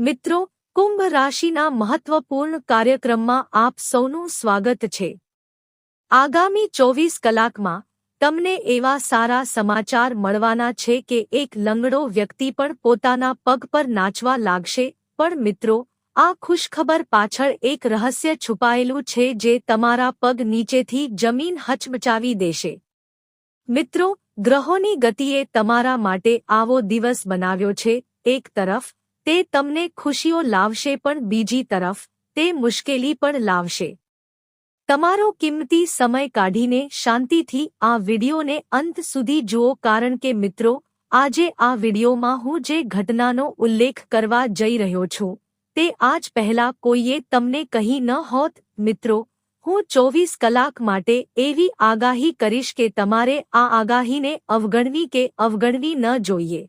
મિત્રો, કુંભ રાશિના મહત્વપૂર્ણ કાર્યક્રમમાં આપ સૌનું સ્વાગત છે. આગામી ચોવીસ કલાકમાં તમને એવા સારા સમાચાર મળવાના છે કે એક લંગડો વ્યક્તિ પણ પોતાના પગ પર નાચવા લાગશે. પણ મિત્રો, આ ખુશખબર પાછળ એક રહસ્ય છુપાયેલું છે જે તમારા પગ નીચેથી જમીન હચમચાવી દેશે. મિત્રો, ગ્રહોની ગતિએ તમારા માટે આવો દિવસ બનાવ્યો છે. એક તરફ તે તમને ખુશીઓ લાવશે પણ બીજી તરફ, તે મુશ્કેલી પણ લાવશે. તમારો કિંમતી સમય કાઢીને શાંતિથી આ વિડિયોને અંત સુધી જુઓ કારણ કે મિત્રો, આજે આ વિડિયોમાં હું જે ઘટનાનો ઉલ્લેખ કરવા જઈ રહ્યો છું, તે આજ પહેલા કોઈએ તમને કહી ન હોત, મિત્રો, હું ચોવીસ કલાક માટે એવી આગાહી કરીશ કે તમારે આ આગાહીને અવગણવી કે અવગણવી ન જોઈએ.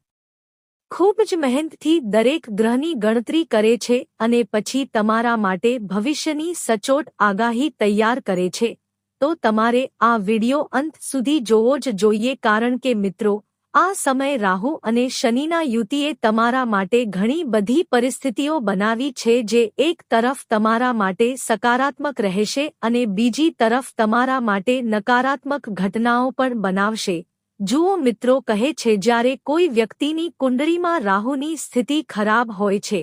ખૂબ જ મહેનતથી દરેક ગ્રહની ગણતરી કરે છે અને પછી તમારા માટે ભવિષ્યની સચોટ આગાહી તૈયાર કરે છે. તો તમારે આ વિડિયો અંત સુધી જોવો જ જોઈએ કારણ કે મિત્રો, આ સમય રાહુ અને શનિના યુતિએ તમારા માટે ઘણી બધી પરિસ્થિતિઓ બનાવી છે જે એક તરફ તમારા માટે સકારાત્મક રહેશે અને બીજી તરફ તમારા માટે નકારાત્મક ઘટનાઓ પણ બનાવશે. જુઓ મિત્રો કહે છે, જ્યારે કોઈ વ્યક્તિની કુંડળીમાં રાહુની સ્થિતિ ખરાબ હોય છે,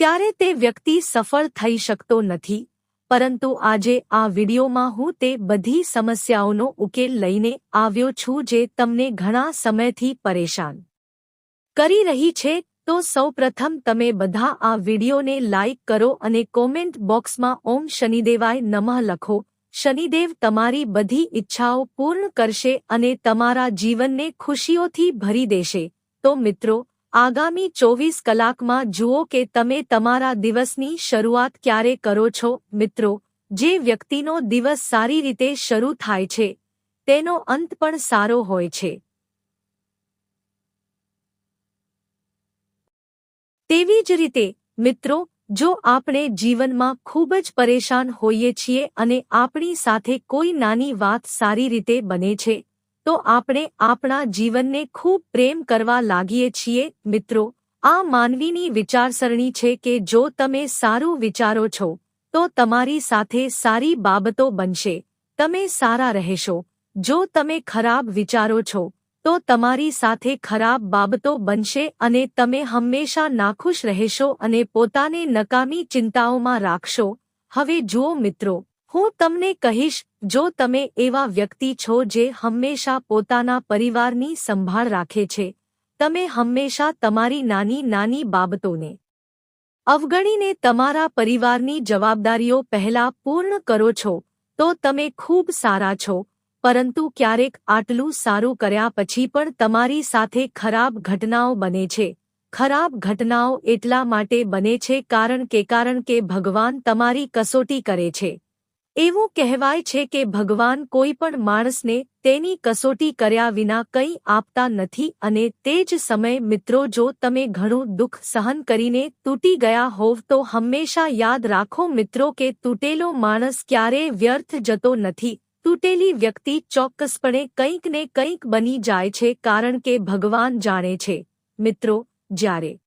ત્યારે તે વ્યક્તિ સફળ થઈ શકતો નથી. પરંતુ આજે આ વિડિયોમાં હું તે બધી સમસ્યાઓનો ઉકેલ લઈને આવ્યો છું જે તમને ઘણા સમયથી પરેશાન કરી રહી છે. તો સૌપ્રથમ તમે બધા આ વિડિયોને લાઇક કરો અને કોમેન્ટ બોક્સમાં ઓમ શનિદેવાય નમઃ લખો. શનિદેવ તમારી બધી ઈચ્છાઓ પૂર્ણ કરશે અને તમારા જીવનને ખુશીઓથી ભરી દેશે. તો મિત્રો, આગામી ચોવીસ કલાકમાં જુઓ કે તમે તમારા દિવસની શરૂઆત ક્યારે કરો છો. મિત્રો, જે વ્યક્તિનો દિવસ સારી રીતે શરૂ થાય છે, તેનો અંત પણ સારો હોય છે. તેવી જ રીતે, મિત્રો જો આપણે જીવનમાં ખૂબ જ પરેશાન હોઈએ છીએ અને આપણી સાથે કોઈ નાની વાત સારી રીતે બને છે, તો આપણે આપણા જીવનને ખૂબ પ્રેમ કરવા લાગીએ છીએ. મિત્રો, આ માનવીની વિચારસરણી છે કે જો તમે સારું વિચારો છો, તો તમારી સાથે સારી બાબતો બનશે. તમે સારા રહેશો. જો તમે ખરાબ વિચારો છો તો તમારી સાથે ખરાબ બાબતો બનશે અને તમે હંમેશા નાખુશ રહેશો અને પોતાને નકામી ચિંતાઓમાં રાખશો. હવે જુઓ મિત્રો, હું તમને કહીશ, જો તમે એવા વ્યક્તિ છો જે હંમેશા પોતાના પરિવારની સંભાળ રાખે છે, તમે હંમેશા તમારી નાની નાની બાબતોને અવગણીને તમારા પરિવારની જવાબદારીઓ પહેલા પૂર્ણ કરો છો, તો તમે ખૂબ સારા છો. પરંતુ ક્યારેક આટલું સારું કર્યા પછી પણ તમારી સાથે ખરાબ ઘટનાઓ બને છે. ખરાબ ઘટનાઓ એટલા માટે બને છે કારણ કે કારણ કે ભગવાન તમારી કસોટી કરે છે. એવું કહેવાય છે કે ભગવાન કોઈ પણ માણસને તેની કસોટી કર્યા વિના કંઈ આપતા નથી અને તે જ સમયે મિત્રો જો તમે ઘણું દુઃખ સહન કરીને તૂટી ગયા હોવ તો હંમેશા યાદ રાખો મિત્રો કે તૂટેલો માણસ ક્યારેય વ્યર્થ જતો નથી. તૂટેલી વ્યક્તિ ચોક્કસપણે કંઈક ને કંઈક બની જાય છે કારણ કે ભગવાન જાણે છે. મિત્રો, જ્યારે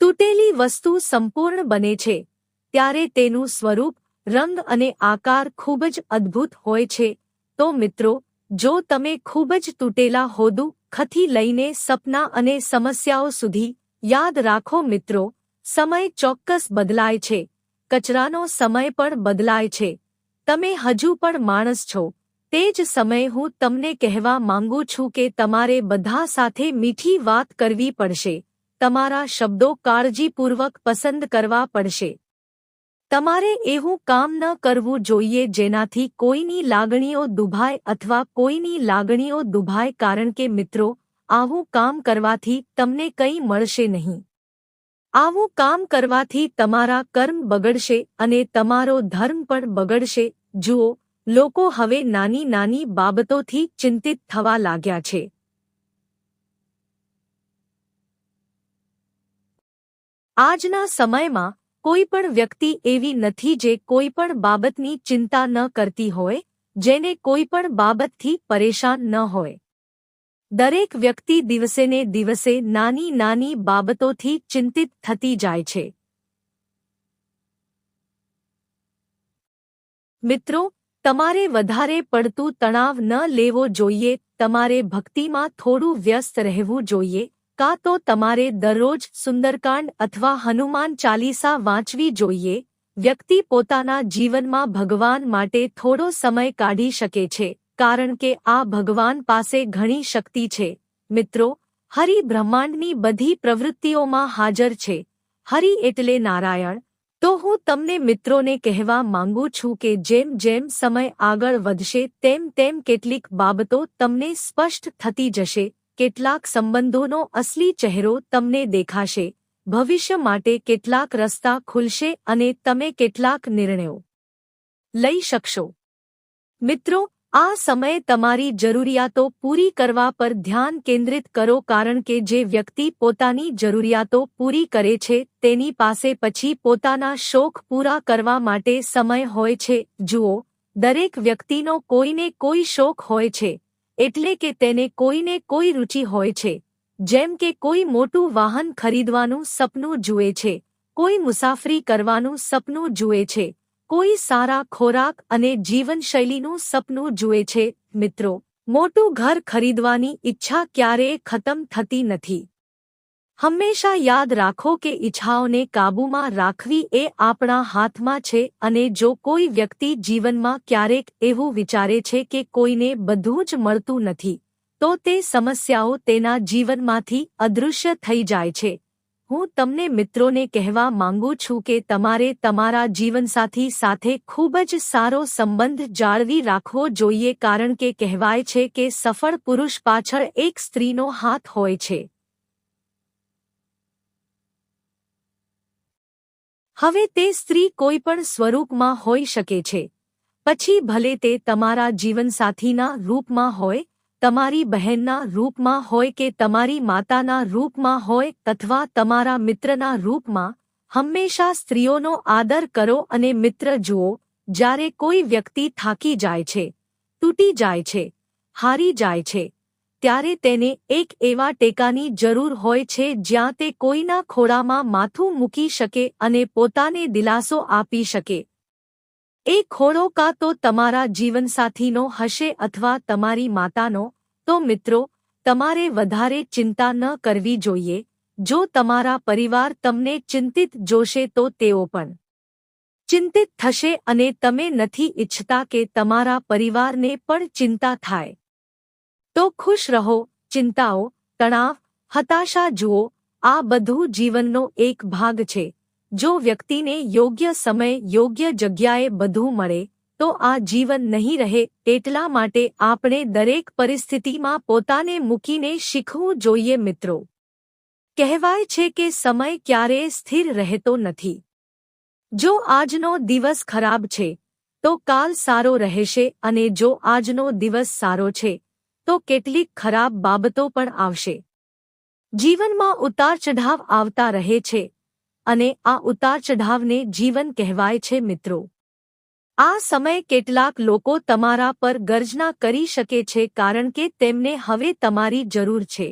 તૂટેલી વસ્તુ સંપૂર્ણ બને છે, ત્યારે તેનું સ્વરૂપ, રંગ અને આકાર ખૂબ જ અદ્ભુત હોય છે. તો મિત્રો, જો તમે ખૂબ જ તૂટેલા હોદું ખથી લઈને સપના અને સમસ્યાઓ સુધી યાદ રાખો મિત્રો, સમય ચોક્કસ બદલાય છે. કચરાનો સમય પણ બદલાય છે. તમે હજુ પણ માણસ છો. તે જ સમયે હું તમને કહેવા માંગુ છું કે તમારે બધા સાથે મીઠી વાત કરવી પડશે. તમારા શબ્દો કાળજીપૂર્વક પસંદ કરવા પડશે. તમારે એવું કામ ન કરવું જોઈએ જેનાથી કોઈની લાગણીઓ દુભાય અથવા કોઈની લાગણીઓ દુભાય કારણ કે મિત્રો, આવું કામ કરવાથી તમને કંઈ મળશે નહીં. આવું કામ કરવાથી તમારા કર્મ બગડશે અને તમારો ધર્મ પણ બગડશે. જુઓ, લોકો હવે નાની નાની બાબતોથી ચિંતિત થવા લાગ્યા છે. આજના સમયમાં કોઈ પણ વ્યક્તિ એવી નથી જે કોઈ પણ બાબતની ચિંતા ન કરતી હોય, જેને કોઈ પણ બાબતથી પરેશાન ન હોય. દરેક વ્યક્તિ દિવસેને દિવસે નાની નાની બાબતોથી ચિંતિત થતી જાય છે. મિત્રો, તમારે વધારે પડતું તણાવ ન લેવો જોઈએ, તમારે ભક્તિમાં થોડું વ્યસ્ત રહેવું જોઈએ, કાં તો તમારે દરરોજ સુંદરકાંડ અથવા હનુમાન ચાલીસા વાંચવી જોઈએ, વ્યક્તિ પોતાના જીવનમાં ભગવાન માટે થોડો સમય કાઢી શકે છે. કારણ કે આ ભગવાન પાસે ઘણી શક્તિ છે. મિત્રો, હરિ બ્રહ્માંડની બધી પ્રવૃત્તિઓમાં હાજર છે. હરિ એટલે નારાયણ. તો હું તમને મિત્રોને કહેવા માંગુ છું કે જેમ જેમ સમય આગળ વધશે તેમ તેમ કેટલીક બાબતો તમને સ્પષ્ટ થતી જશે. કેટલાક સંબંધોનો અસલી ચહેરો તમને દેખાશે. ભવિષ્ય માટે કેટલાક રસ્તા ખુલશે અને તમે કેટલાક નિર્ણયો લઈ શકશો. મિત્રો આ સમયે તમારી જરૂરિયાતો પૂરી કરવા પર ધ્યાન કેન્દ્રિત કરો કારણ કે જે વ્યક્તિ પોતાની જરૂરિયાતો પૂરી કરે છે, તેની પાસે પછી પોતાના શોખ પૂરા કરવા માટે સમય હોય છે. જુઓ, દરેક વ્યક્તિનો કોઈને કોઈ શોખ હોય છે, એટલે કે તેને કોઈને કોઈ રુચિ હોય છે. જેમ કે કોઈ મોટું વાહન ખરીદવાનું સપનું જુએ છે, કોઈ મુસાફરી કરવાનું સપનું જુએ છે કોઈ સારા ખોરાક અને જીવનશૈલીનું સપનું જુએ છે, મિત્રો. મોટું ઘર ખરીદવાની ઈચ્છા ક્યારેય ખતમ થતી નથી. હંમેશા યાદ રાખો કે ઈચ્છાઓને કાબૂમાં રાખવી એ આપણા હાથમાં છે અને જો કોઈ વ્યક્તિ જીવનમાં ક્યારેક એવું વિચારે છે કે કોઈને બધું જ મળતું નથી, તો તે સમસ્યાઓ તેના જીવનમાંથી અદૃશ્ય થઈ જાય છે. હું તમને મિત્રોને કહેવા માંગુ છું કે તમારે તમારા જીવનસાથી સાથે ખૂબ જ સારો સંબંધ જાળવી રાખવો જોઈએ કારણ કે કહેવાય છે કે સફળ પુરુષ પાછળ એક સ્ત્રીનો હાથ હોય છે. હવે તે સ્ત્રી કોઈ પણ સ્વરૂપમાં હોઈ શકે છે. પછી ભલે તે તમારા જીવનસાથીના રૂપમાં હોય તમારી બહેનના રૂપમાં હોય કે તમારી માતાના રૂપમાં હોય અથવા તમારા મિત્રના રૂપમાં, હંમેશા સ્ત્રીઓનો આદર કરો અને મિત્ર જુઓ, જ્યારે કોઈ વ્યક્તિ થાકી જાય છે, તૂટી જાય છે, હારી જાય છે, ત્યારે તેને એક એવા ટેકાની જરૂર હોય છે જ્યાં તે કોઈના ખોળામાં માથું મૂકી શકે અને પોતાને દિલાસો આપી શકે. એ ખોળો કાં તો તમારા જીવનસાથીનો હશે અથવા તમારી માતાનો? તો મિત્રો, તમારે વધારે ચિંતા ન કરવી જોઈએ. જો તમારા પરિવાર તમને ચિંતિત જોશે તો તેઓ પણ ચિંતિત થશે અને તમે નથી ઈચ્છતા કે તમારા પરિવારને પણ ચિંતા થાય. તો ખુશ રહો, ચિંતાઓ, તણાવ, હતાશા જુઓ, આ બધું જીવનનો એક ભાગ છે. જો વ્યક્તિને યોગ્ય સમય, યોગ્ય જગ્યાએ બધું મળે, તો આ જીવન નહીં રહે એટલા માટે આપણે દરેક પરિસ્થિતિમાં પોતાને મૂકીને શીખવું જોઈએ મિત્રો. કહેવાય છે કે સમય ક્યારેય સ્થિર રહેતો નથી. જો આજનો દિવસ ખરાબ છે, તો કાલ સારો રહેશે અને જો આજનો દિવસ સારો છે, તો કેટલીક ખરાબ બાબતો પણ આવશે. જીવનમાં ઉતાર ચઢાવ આવતા રહે છે અને આ ઉતાર ચઢાવને જીવન કહેવાય છે મિત્રો. આ સમય કેટલાક લોકો તમારા પર ગર્જના કરી શકે છે કારણ કે તેમને હવે તમારી જરૂર છે.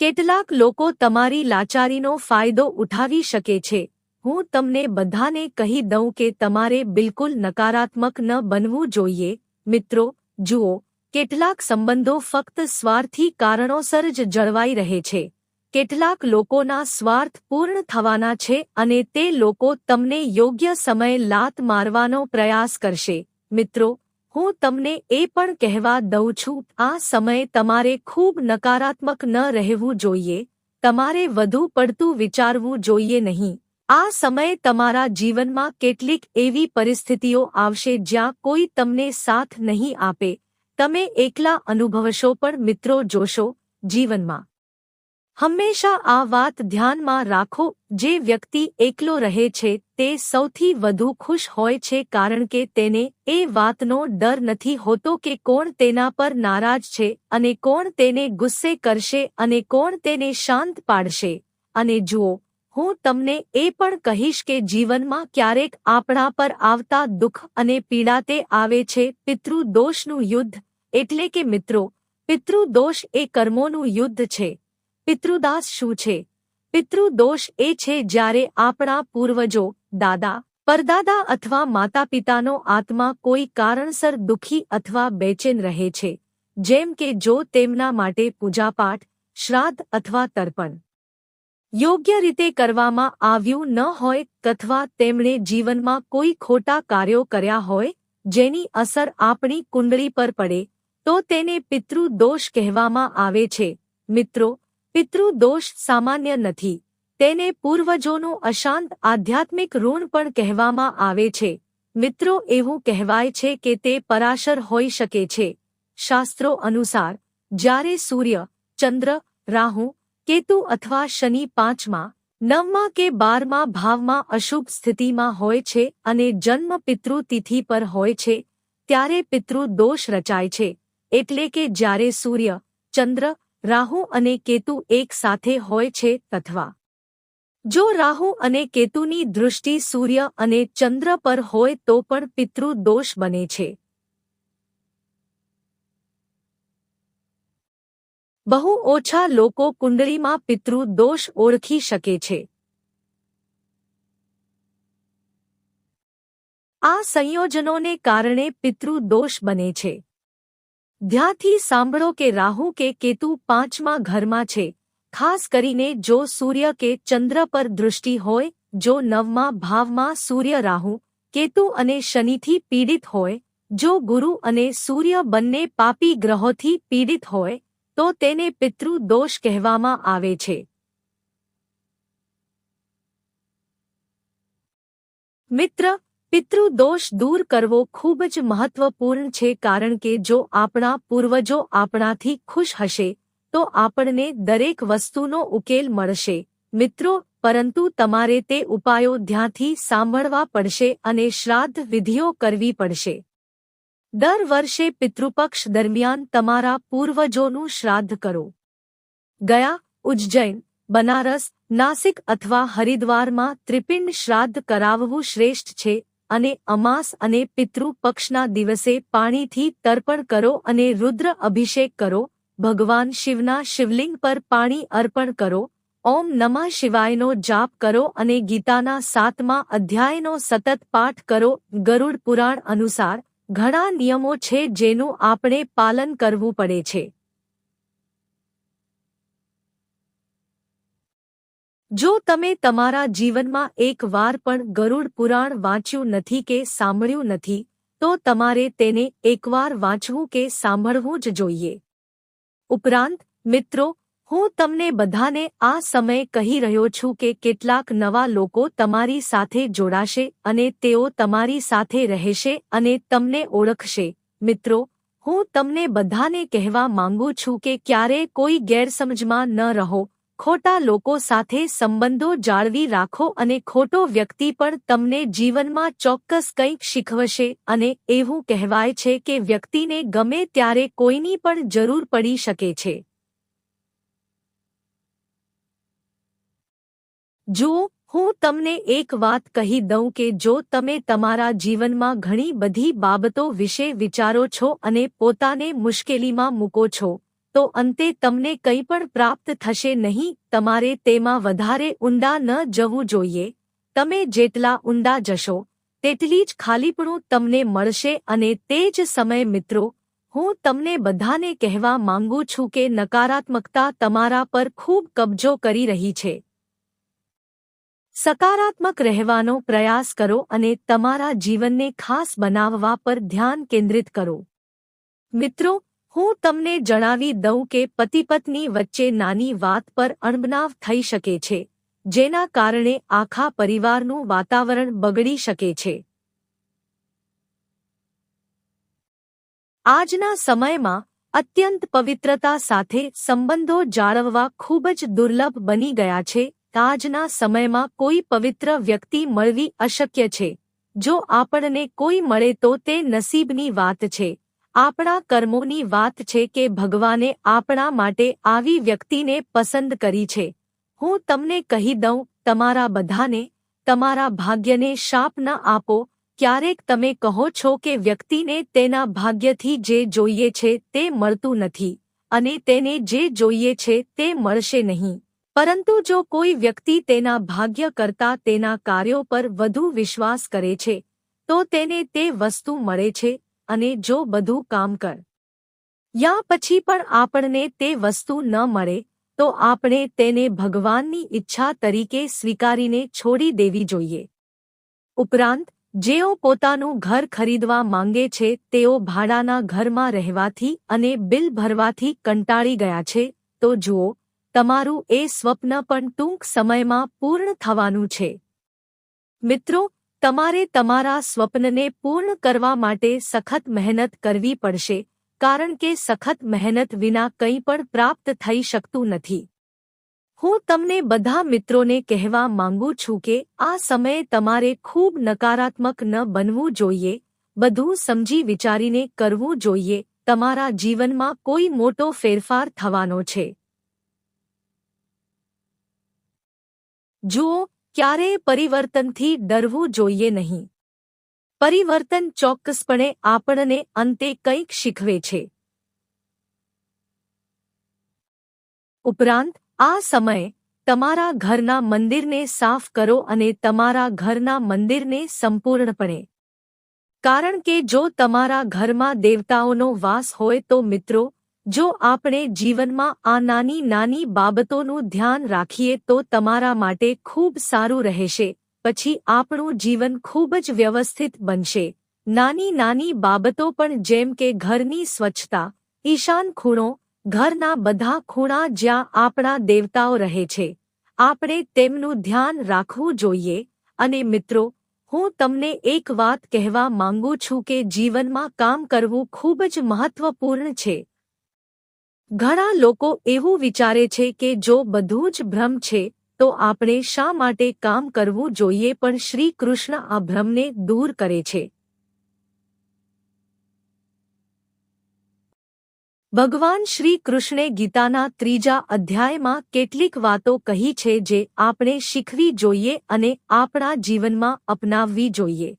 કેટલાક લોકો તમારી લાચારીનો ફાયદો ઉઠાવી શકે છે. હું તમને બધાને કહી દઉં કે તમારે બિલકુલ નકારાત્મક ન બનવું જોઈએ. મિત્રો, જુઓ કેટલાક સંબંધો ફક્ત સ્વાર્થી કારણોસર જ જળવાઈ રહે છે. કેટલાક લોકોના સ્વાર્થ પૂર્ણ થવાના છે અને તે લોકો તમને યોગ્ય સમયે લાત મારવાનો પ્રયાસ કરશે. મિત્રો, હું તમને એ પણ કહેવા દઉં છું, આ સમયે તમારે ખૂબ નકારાત્મક ન રહેવું જોઈએ. તમારે વધુ પડતું વિચારવું જોઈએ નહીં. આ સમયે તમારા જીવનમાં કેટલીક એવી પરિસ્થિતિઓ આવશે જ્યાં કોઈ તમને સાથ નહીં આપે. તમે એકલા અનુભવશો પણ મિત્રો જોશો જીવનમાં. હંમેશા આ વાત ધ્યાનમાં રાખો, જે વ્યક્તિ એકલો રહે છે, તે સૌથી વધુ ખુશ હોય છે કારણ કે તેને એ વાતનો ડર નથી હોતો કે કોણ તેના પર નારાજ છે અને કોણ તેને ગુસ્સે કરશે અને કોણ તેને શાંત પાડશે. અને જુઓ, હું તમને એ પણ કહીશ કે જીવનમાં ક્યારેક આપણા પર આવતા દુઃખ અને પીડા તે આવે છે પિતૃ દોષનું યુદ્ધ એટલે કે મિત્રો, પિતૃદોષ એ કર્મોનું યુદ્ધ છે. પિતૃદાસ શું છે? પિતૃદોષ એ છે જ્યારે આપણા પૂર્વજો, દાદા, પરદાદા અથવા માતા પિતાનો આત્મા કોઈ કારણસર દુઃખી અથવા બેચેન રહે છે. જેમ કે જો તેમના માટે પૂજાપાઠ, શ્રાદ્ધ અથવા તર્પણ યોગ્ય રીતે કરવામાં આવ્યું ન હોય અથવા તેમણે જીવનમાં કોઈ ખોટા કાર્યો કર્યા હોય, જેની અસર આપણી કુંડળી પર પડે તો તેને પિતૃદોષ કહેવામાં આવે છે. મિત્રો, પિતૃદોષ સામાન્ય નથી. તેને પૂર્વજોનું અશાંત આધ્યાત્મિક ઋણ પણ કહેવામાં આવે છે. મિત્રો, એવું કહેવાય છે કે તે પરાશર હોઈ શકે છે. શાસ્ત્રો અનુસાર, જ્યારે સૂર્ય, ચંદ્ર, રાહુ, કેતુ અથવા શનિ પાંચમાં, નવમાં કે બારમાં ભાવમાં અશુભ સ્થિતિમાં હોય છે અને જન્મ પિતૃ તિથિ પર હોય છે, ત્યારે પિતૃ દોષ રચાય છે. એટલે કે જ્યારે સૂર્ય, ચંદ્ર, રાહુ અને કેતુ એક સાથે હોય છે અથવા જો રાહુ અને કેતુની દૃષ્ટિ સૂર્ય અને ચંદ્ર પર હોય તો પણ પિતૃ દોષ બને છે. બહુ ઓછા લોકો કુંડળીમાં પિતૃ દોષ ઓળખી શકે છે. આ સંયોજનોને કારણે પિતૃ દોષ બને છે. ધ્યાથી સાંભળો કે રાહુ કે કેતુ પાંચમા ઘરમાં છે. ખાસ કરીને જો સૂર્ય કે ચંદ્ર પર દૃષ્ટિ હોય, જો નવમા ભાવમાં સૂર્ય રાહુ, કેતુ અને શનિથી પીડિત હોય, જો ગુરુ અને સૂર્ય બંને પાપી ગ્રહોથી પીડિત હોય, તો તેને પિતૃ દોષ કહેવામાં આવે છે. મિત્ર પિતૃદોષ દૂર કરવો ખૂબ જ મહત્વપૂર્ણ છે કારણ કે જો આપણા પૂર્વજો આપણાથી ખુશ હશે, તો આપણને દરેક વસ્તુનો ઉકેલ મળશે. મિત્રો, પરંતુ તમારે તે ઉપાયો ધ્યાનથી સાંભળવા પડશે અને શ્રાદ્ધ વિધિઓ કરવી પડશે. દર વર્ષે પિતૃપક્ષ દરમિયાન તમારા પૂર્વજોનું શ્રાદ્ધ કરો. ગયા, ઉજ્જૈન, બનારસ, નાસિક અથવા હરિદ્વારમાં ત્રિપિંડ શ્રાદ્ધ કરાવવું શ્રેષ્ઠ છે અને અમાસ અને પિતૃ પક્ષના દિવસે પાણીથી તર્પણ કરો અને રુદ્ર અભિષેક કરો. ભગવાન શિવના શિવલિંગ પર પાણી અર્પણ કરો. ઓમ નમઃ શિવાયનો જાપ કરો અને ગીતાના સાતમા અધ્યાયનો સતત પાઠ કરો. ગરુડ પુરાણ અનુસાર ઘણા નિયમો છે જેનું આપણે પાલન કરવું પડે છે. જો તમે તમારા જીવનમાં એકવાર પણ ગરુડ પુરાણ વાંચ્યું નથી કે સાંભળ્યું નથી, તો તમારે તેને એકવાર વાંચવું કે સાંભળવું જ જોઈએ. ઉપરાંત, મિત્રો, હું તમને બધાને આ સમય કહી રહ્યો છું કે કેટલાક નવા લોકો તમારી સાથે જોડાશે અને તેઓ તમારી સાથે રહેશે અને તમને ઓળખશે. મિત્રો, હું તમને બધાને કહેવા માંગુ છું કે ક્યારે કોઈ ગેરસમજમાં ન રહો ખોટા લોકો સાથે સંબંધો જાળવી રાખો અને ખોટો વ્યક્તિ પણ તમને જીવનમાં ચોક્કસ કંઈક શીખવશે અને એવું કહેવાય છે કે વ્યક્તિને ગમે ત્યારે કોઈની પણ જરૂર પડી શકે છે. જુઓ હું તમને એક વાત કહી દઉં કે જો તમે તમારા જીવનમાં ઘણી બધી બાબતો વિશે વિચારો છો અને પોતાને મુશ્કેલીમાં મૂકો છો તો અંતે તમને કંઈ પણ પ્રાપ્ત થશે નહીં, તમારે તેમાં વધારે ઊંડા ન જવું જોઈએ. તમે જેટલા ઊંડા જશો, તેટલી જ ખાલીપણું તમને મળશે અને તે જ સમય મિત્રો, હું તમને બધાને કહેવા માંગુ છું કે નકારાત્મકતા તમારા પર ખૂબ કબજો કરી રહી છે. સકારાત્મક રહેવાનો પ્રયાસ કરો અને તમારા જીવનને ખાસ બનાવવા પર ધ્યાન કેન્દ્રિત કરો. મિત્રો હું તમને જણાવી દઉં કે પતિપત્ની વચ્ચે નાની વાત પર અણબનાવ થઈ શકે છે, જેના કારણે આખા પરિવારનું વાતાવરણ બગડી શકે છે. આજના સમયમાં અત્યંત પવિત્રતા સાથે સંબંધો જાળવવા ખૂબ જ દુર્લભ બની ગયા છે. આજના સમયમાં કોઈ પવિત્ર વ્યક્તિ મળવી અશક્ય છે. જો આપણને કોઈ મળે તો તે નસીબની વાત છે. આપણા કર્મોની વાત છે કે ભગવાને આપણા માટે આવી વ્યક્તિને પસંદ કરી છે. હું તમને કહી દઉં, તમારા બધાને, તમારા ભાગ્યને શાપ ન આપો. ક્યારેક તમે કહો છો કે વ્યક્તિને તેના ભાગ્યથી જે જોઈએ છે તે મળતું નથી, અને તેને જે જોઈએ છે તે મળશે નહીં. પરંતુ જો કોઈ વ્યક્તિ તેના ભાગ્ય કરતા તેના કાર્યો પર વધુ વિશ્વાસ કરે છે, તો તેને તે વસ્તુ મળે છે અને જો બધું કામ કર. યા પછી પણ આપણને તે વસ્તુ ન મળે, તો આપણે તેને ભગવાનની ઈચ્છા તરીકે સ્વીકારીને છોડી દેવી જોઈએ. ઉપરાંત, જેઓ પોતાનું ઘર ખરીદવા માંગે છે, તેઓ ભાડાના ઘરમાં રહેવાથી અને બિલ ભરવાથી કંટાળી ગયા છે, તો જુઓ, તમારું એ સ્વપ્ન પણ ટૂંક સમયમાં પૂર્ણ થવાનું છે. મિત્રો તમારે તમારા સ્વપ્નને પૂર્ણ કરવા માટે સખત મહેનત કરવી પડશે, કારણ કે સખત મહેનત વિના કંઈ પણ પ્રાપ્ત થઈ શકતું નથી. હું તમને બધા મિત્રોને કહેવા માંગુ છું કે આ સમયે તમારે ખૂબ નકારાત્મક ન બનવું જોઈએ, બધું સમજી વિચારીને કરવું જોઈએ, તમારા જીવનમાં કોઈ મોટો ફેરફાર થવાનો છે. જુઓ ક્યારેય પરિવર્તનથી ડરવું જોઈએ નહીં. પરિવર્તન ચોક્કસપણે આપણને અંતે કંઈક શીખવે છે. ઉપરાંત, આ સમયે તમારા ઘરના મંદિરને સાફ કરો અને તમારા ઘરના મંદિરને સંપૂર્ણપણે. કારણ કે જો તમારા ઘરમાં દેવતાઓનો વાસ હોય તો મિત્રો જો આપણે જીવનમાં આ નાની નાની બાબતોનું ધ્યાન રાખીએ તો તમારા માટે ખૂબ સારું રહેશે. પછી આપણું જીવન ખૂબ જ વ્યવસ્થિત બનશે. નાની નાની બાબતો પણ જેમ કે ઘરની સ્વચ્છતા, ઈશાન ખૂણો, ઘરના બધા ખૂણા જ્યાં આપણા દેવતાઓ રહે છે. આપણે તેમનું ધ્યાન રાખવું જોઈએ. અને મિત્રો, હું તમને એક વાત કહેવા માંગુ છું કે જીવનમાં કામ કરવું ખૂબ જ મહત્વપૂર્ણ છે. ઘણા લોકો એવું વિચારે છે કે જો બધું જ ભ્રમ છે, તો આપણે શા માટે કામ કરવું જોઈએ પણ શ્રી કૃષ્ણ આ ભ્રમને દૂર કરે છે. ભગવાન શ્રી કૃષ્ણે ગીતાના ત્રીજા અધ્યાયમાં કેટલીક વાતો કહી છે જે આપણે શીખવી જોઈએ અને આપણા જીવનમાં અપનાવવી જોઈએ.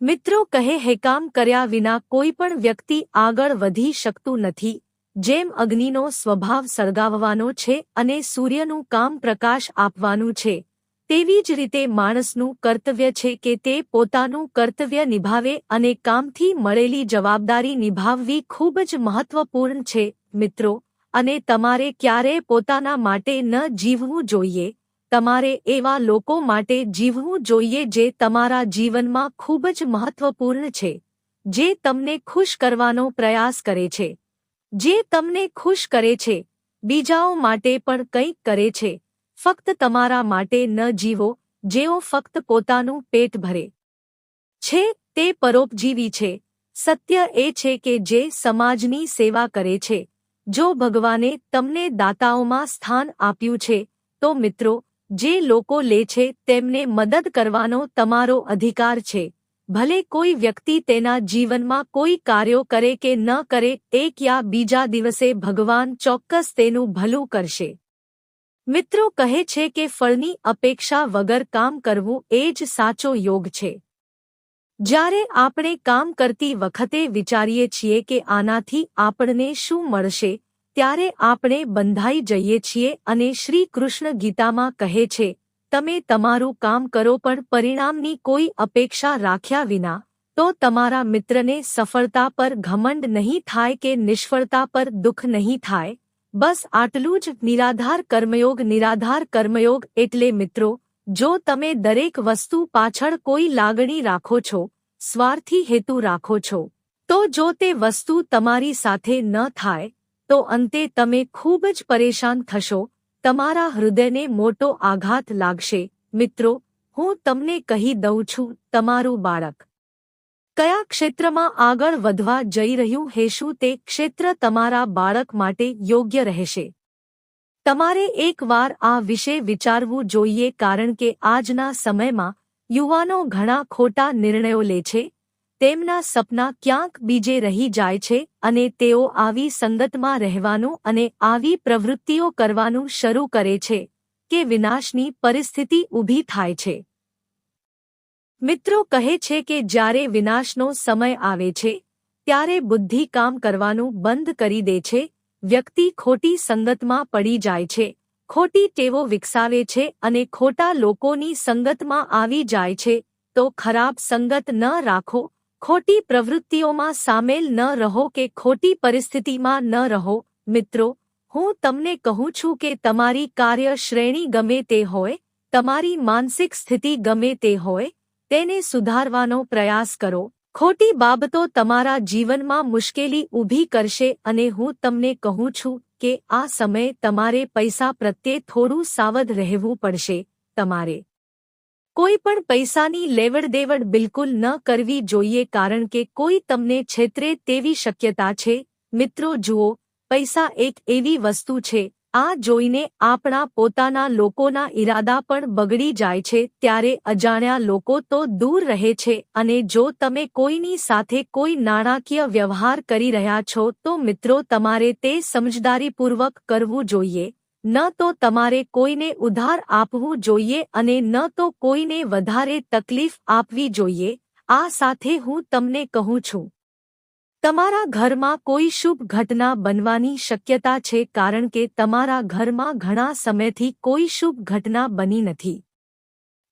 મિત્રો કહે હેકામ કર્યા વિના કોઈ પણ વ્યક્તિ આગળ વધી શકતું નથી જેમ અગ્નિનો સ્વભાવ સળગાવવાનો છે અને સૂર્યનું કામ પ્રકાશ આપવાનું છે, તેવી જ રીતે માણસનું કર્તવ્ય છે કે તે પોતાનું કર્તવ્ય નિભાવે અને કામથી મળેલી જવાબદારી નિભાવવી ખૂબ જ મહત્વપૂર્ણ છે, મિત્રો. અને તમારે ક્યારેય પોતાના માટે ન જીવવું જોઈએ. તમારે એવા લોકો માટે જીવવું જોઈએ જે તમારા જીવનમાં ખૂબ જ મહત્વપૂર્ણ છે, જે તમને ખુશ કરવાનો પ્રયાસ કરે છે. જે તમને ખુશ કરે છે, બીજાઓ માટે પણ કંઈક કરે છે. ફક્ત તમારા માટે ન જીવો, જેઓ ફક્ત પોતાનું પેટ ભરે. છે, તે પરોપજીવી છે. સત્ય એ છે કે જે સમાજની સેવા કરે છે. જો ભગવાને તમને દાતાઓમાં સ્થાન આપ્યું છે, તો મિત્રો, જે લોકો લે છે તેમને મદદ કરવાનો તમારો અધિકાર છે. ભલે કોઈ વ્યક્તિ તેના જીવનમાં કોઈ કાર્યો કરે કે ન કરે, એક યા બીજા દિવસે ભગવાન ચોક્કસ તેનું ભલું કરશે. મિત્રો કહે છે કે ફળની અપેક્ષા વગર કામ કરવું એ જ સાચો યોગ છે. જ્યારે આપણે કામ કરતી વખતે વિચારીએ છીએ કે આનાથી આપણને શું મળશે, ત્યારે આપણે બંધાઈ જઈએ છીએ અને શ્રી કૃષ્ણ ગીતામાં કહે છે તમે તમારું કામ કરો પણ પરિણામની કોઈ અપેક્ષા રાખ્યા વિના, તો તમારા મિત્રને સફળતા પર ઘમંડ નહીં થાય કે નિષ્ફળતા પર દુઃખ નહીં થાય. બસ આટલું જ નિરાધાર કર્મયોગ નિરાધાર કર્મયોગ એટલે મિત્રો, જો તમે દરેક વસ્તુ પાછળ કોઈ લાગણી રાખો છો, સ્વાર્થી હેતુ રાખો છો, તો જો તે વસ્તુ તમારી સાથે ન થાય, તો અંતે તમે ખૂબ જ પરેશાન થશો. તમારા હૃદયને મોટો આઘાત લાગશે. મિત્રો, હું તમને કહી દઉં છું, તમારું બાળક કયા ક્ષેત્રમાં આગળ વધવા જઈ રહ્યું હે શું તે ક્ષેત્ર તમારા બાળક માટે યોગ્ય રહેશે. તમારે એકવાર આ વિશે વિચારવું જોઈએ કારણ કે આજના સમયમાં યુવાનો ઘણા ખોટા નિર્ણયો લે છે. તેમના સપના ક્યાંક બીજે રહી જાય છે અને તેઓ આવી સંગતમાં રહેવાનું અને આવી પ્રવૃત્તિઓ કરવાનું શરૂ કરે છે કે વિનાશની પરિસ્થિતિ ઊભી થાય છે. મિત્રો કહે છે કે જ્યારે વિનાશનો સમય આવે છે, ત્યારે બુદ્ધિ કામ કરવાનું બંધ કરી દે છે, વ્યક્તિ ખોટી સંગતમાં પડી જાય છે, ખોટી ટેવો વિકસાવે છે અને ખોટા લોકોની સંગતમાં આવી જાય છે, તો ખરાબ સંગત ન રાખો ખોટી પ્રવૃત્તિઓમાં સામેલ ન રહો કે ખોટી પરિસ્થિતિમાં ન રહો. મિત્રો, હું તમને કહું છું કે તમારી કાર્ય શ્રેણી ગમે તે હોય, તમારી માનસિક સ્થિતિ ગમે તે હોય, તેને સુધારવાનો પ્રયાસ કરો. ખોટી બાબતો તમારા જીવનમાં મુશ્કેલી ઊભી કરશે અને હું તમને કહું છું કે આ સમયે તમારે પૈસા પ્રત્યે થોડું સાવધ રહેવું પડશે. તમારે કોઈ પણ પૈસાની લેવડ દેવડ બિલકુલ ન કરવી જોઈએ કારણ કે કોઈ તમને છેતરે તેવી શક્યતા છે. મિત્રો જુઓ, પૈસા એક એવી વસ્તુ છે, આ જોઈને આપણા પોતાના લોકોના ઈરાદા પણ બગડી જાય છે, ત્યારે અજાણ્યા લોકો તો દૂર રહે છે અને જો તમે કોઈની સાથે કોઈ નાણાકીય વ્યવહાર કરી રહ્યા છો તો મિત્રો તમારે તે સમજદારીપૂર્વક કરવું જોઈએ. ન તો તમારે કોઈને ઉધાર આપવું જોઈએ અને ન તો કોઈને વધારે તકલીફ આપવી જોઈએ, આ સાથે હું તમને કહું છું. તમારા ઘરમાં કોઈ શુભ ઘટના બનવાની શક્યતા છે કારણ કે તમારા ઘરમાં ઘણા સમયથી કોઈ શુભ ઘટના બની નથી.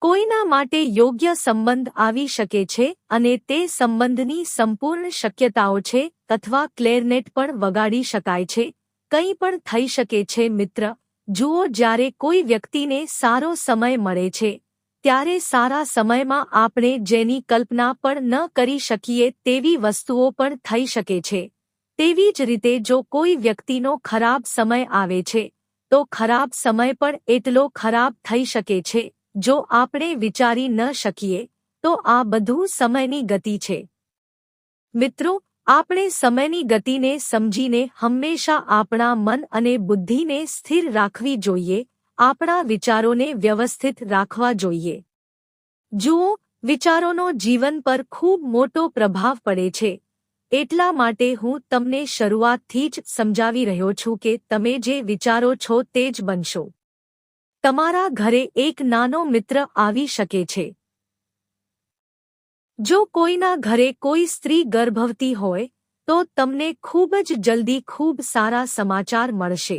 કોઈના માટે યોગ્ય સંબંધ આવી શકે છે અને તે સંબંધની સંપૂર્ણ શક્યતાઓ છે અથવા ક્લેરનેટ પણ વગાડી શકાય છે, કંઈ પણ થઈ શકે છે મિત્ર જુઓ, જ્યારે કોઈ વ્યક્તિને સારો સમય મળે છે, ત્યારે સારા સમયમાં આપણે જેની કલ્પના પણ ન કરી શકીએ તેવી વસ્તુઓ પણ થઈ શકે છે. તેવી જ રીતે જો કોઈ વ્યક્તિનો ખરાબ સમય આવે છે, તો ખરાબ સમય પણ એટલો ખરાબ થઈ શકે છે, જો આપણે વિચારી ન શકીએ, તો આ બધું સમયની ગતિ છે. મિત્રો આપણે સમયની ગતિને સમજીને હંમેશા આપણા મન અને બુદ્ધિને સ્થિર રાખવી જોઈએ, આપણા વિચારોને વ્યવસ્થિત રાખવા જોઈએ. જુઓ, વિચારોનો જીવન પર ખૂબ મોટો પ્રભાવ પડે છે. એટલા માટે હું તમને શરૂઆતથી જ સમજાવી રહ્યો છું કે તમે જે વિચારો છો તે જ બનશો. તમારા ઘરે એક નાનો મિત્ર આવી શકે છે. જો કોઈના ઘરે કોઈ સ્ત્રી ગર્ભવતી હોય, તો તમને ખૂબ જ જલ્દી ખૂબ સારા સમાચાર મળશે.